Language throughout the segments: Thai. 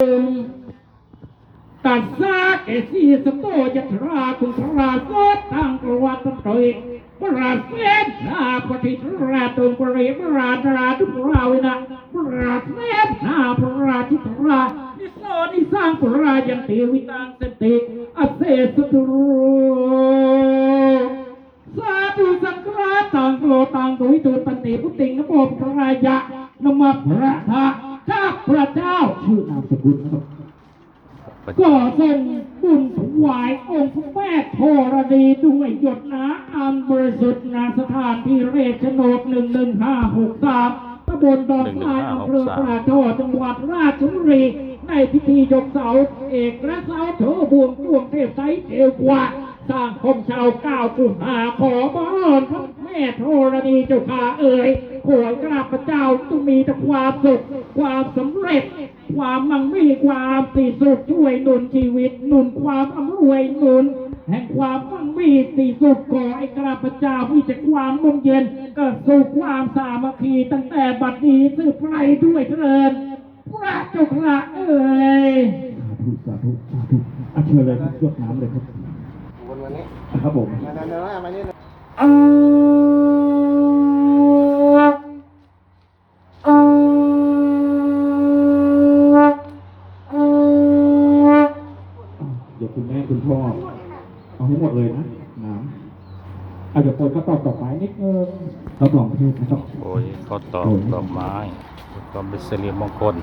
มตัดซาเกสีสโตยัตราคุณทราโสทางกวัตตรีปราเสนนาปฏิทราตุงปริปราตราทุปราวินะปราเสนนาปราทิตรานิโสนิสังปรายันติวิตังสติอเสสตุโรสาธุสังฆราตังโกตังโกวิตุปฏิพุติงนโมพระรายะนมพระทะ ข้าพระเจ้าชื่อนามสกุลนะครับก็ทรงบุญถวายองค์พระแม่ธรณีด้วยหยดน้ำอันบริสุทธิ์ณสถานที่เรชโนดหนึ่งหนึ่งห้าหกสามตำบลดอนทรายอำเภอปราโทจังหวัดราชบุรี ในพิธียกเสาเอกและเสาโถบวงบวงเทพไทยเทวะสร้างคมชาวก้าวกุมหาขอบ้านพระแม่ธรณีเจ้าข้าเอ่ยขอให้ข้าพระเจ้าจงมีแต่ความสุข ความสำเร็จ ความมั่งมีความสีสุดช่วยหนุนชีวิตหนุนความอำนวยหนุน แห่งความมั่งมีสีสุดขอให้ข้าพเจ้ามีแต่ความร่มเย็นก็สู่ความสามัคคีตั้งแต่บัดนี้สืบไปด้วยเถิดพระเจ้าข้าเอ่ยสาธุสาธุสาธุอาเชิญเลยครับยกน้ำเลยครับวนวันนี้ครับผมมาเดินเดินมานี่เดี๋ับคุณแม่คุณพ่อ เอาให้หมดเลยนะน้ำเอาเดี๋ยวเปิดกระตอบต่อไปนิดนึงรับรองเพศนะครับโอ้ยข้าวตอกดอกไม้ก็เป็นสิริมงคล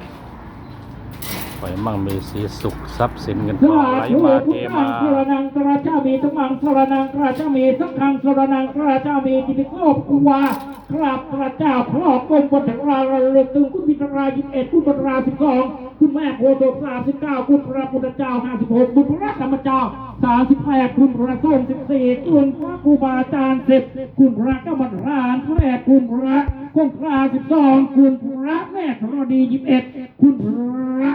ขอให้มั่งมีสีสุขทรัพย์สินเงินทองาไหลมาเทมาสรนังกระเจ้ามีสมังสรนังกระเจ้ามีสังฆังสรนังกระเจ้ามีจิตโกบกุวาครับพระเจ้าครอบกรมบทราระลึกถึงคุณพิตรายิบเอ็ดคุณบทราสิบสองคุณแม่โคโตสามสิบเก้าคุณพระพุทธเจ้าห้าสิบหกคุณพระธรรมเจ้าสามสิบแปดคุณพระสงฆ์สิบสี่คุณพระครูบาอาจารย์สิบคุณพระกรรมฐานแปดคุณพระคงคราสิบสองคุณพระแม่ธรณียี่สิบเอ็ดคุณพระ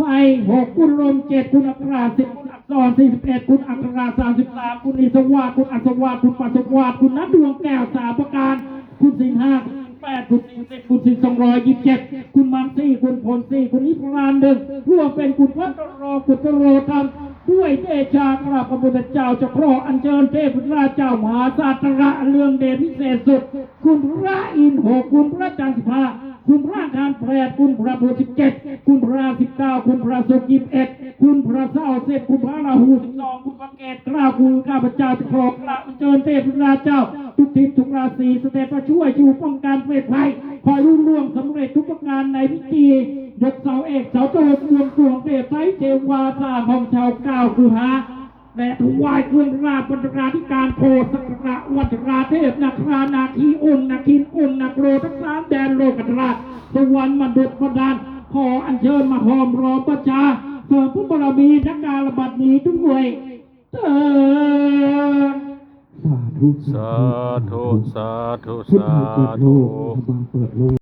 ไฟหกคุณลมเจ็ดคุณอัคราสิบคุณอักษรสี่สิบเอ็ดคุณอัคราสามสิบสามคุณอิสวาสคุณอัศวาสคุณปัสวาสคุณนัดดวงแก้วสามประการ คุณสินห้าคุณแปดคุณสิบเจ็ดคุณสิบสองร้อยยี่สิบเจ็ดคุณมังสี่คุณพลสี่คุณนิพพานหนึ่งรวมเป็นคุณพระตรอคุณตรโรธรรมด้วยเดชาพระพระพุทธเจ้าเจะครออัญเชิญเทพราชเจ้ามหาสาตระเรื่องเดชพิเศษสุด คุณพระอินทร์หกคุณพระจันทร์สิบห้า คุณพระการแปดคุณพระโพสิบเจ็ดคุณพระสิบเก้าคุณพระสุกิบเอ็ดคุณพระเศร้าเสพคุณพระราหูสิบสองคุณพระเกศกล้าคุณข้าพเจ้าจะขอกราบเจิญเทพราเจ้า ทุกทิศทุกราศีสเตปมาช่วยอยู่ป้องกันเวทภัยคอยรุ่งเรืองสำเร็จทุกประการในพิธียกเสาเอกเสาโตดวงดวงเทพไทยเทวาสร้างของชาวเก้าคือหา และถวายเครื่องราชบรรณาธิการโพสักระวัตราเทพนาครานาคีอุนนาคินอุนนาโกรทั้งสามแดนโลกราชสวรรค์มนุษย์พดานขออัญเชิญมาหอมรอมประชาเสริมผู้บารมีนักการบัดนี้ด้วยเถิดสาธุ สาธุ สาธุ สาธาเปิดโลธุกธรรมาเปิดโลก